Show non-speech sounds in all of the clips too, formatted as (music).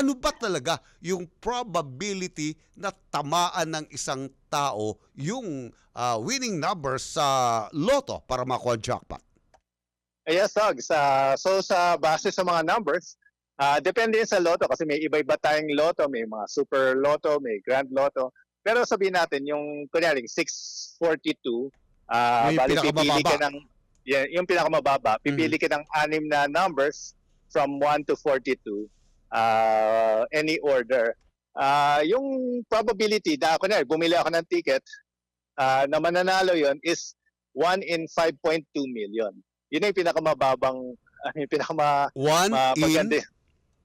Ano ba talaga yung probability na tamaan ng isang tao yung ah, winning numbers sa loto para makuha ang jackpot? Yes, Dog. Sa, so sa base sa mga numbers, ah depende sa loto kasi may iba-iba tayong loto, may mga super loto, may grand loto. Pero sabihin natin, yung kunyari 642, ah Yung bali pipili ka ng, yeah, yung pinakamababa, pipili ka ng anim na numbers from 1 to 42, ah any order. Ah yung probability, da, kunyari, bumili ako ng ticket, ah na mananalo yon is 1 in 5.2 million. Yun yung pinakamababang, ah, (laughs) yung pinakama, One Ma- in maganda.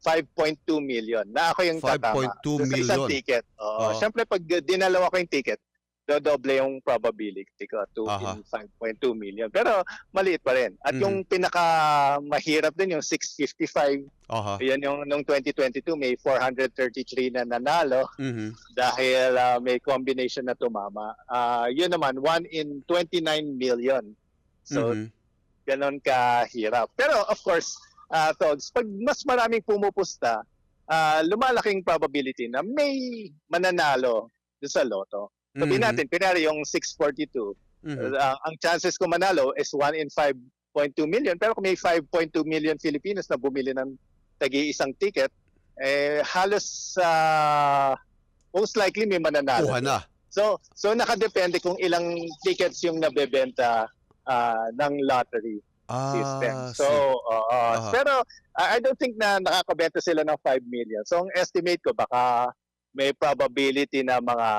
5.2 million na ako yung 5.2 tatama Doon sa isang million. ticket. Oo. Oo. Siyempre, pag dinalawa ko yung ticket, dodoble yung probability ko to Aha. in 5.2 million. Pero maliit pa rin. At Mhm. yung pinaka mahirap din yung 655, Aha. yan yung nung 2022 may 433 na nanalo Mhm. dahil ah, may combination na tumama. Ah, yun naman 1 in 29 million. So Mhm. ganon kahirap. Pero of course, uh, Togs, pag mas maraming pumupusta, ah, lumalaking probability na may mananalo sa loto. Sabihin Mhm. natin, pinari yung 642, Mhm. ah, ang chances ko manalo is 1 in 5.2 million. Pero kung may 5.2 million Filipinos na bumili ng tagi-isang ticket, eh, halos ah, most likely may mananalo. Kuha na. So, so nakadepende kung ilang tickets yung nabebenta ah, ng lottery system. Ah, So, see. oo. Aha. pero I I don't think na nakakabenta sila ng 5 million. So, ang estimate ko baka may probability na mga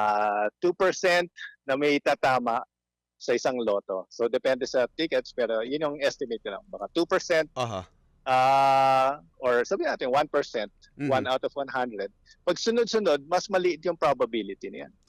2% na may tatama sa isang loto. So, depende sa tickets, pero yun yung estimate lang. Baka 2%, Aha. ah or sabihin natin 1%, Mhm. 1 out of 100. Pag sunod-sunod, mas maliit yung probability niyan.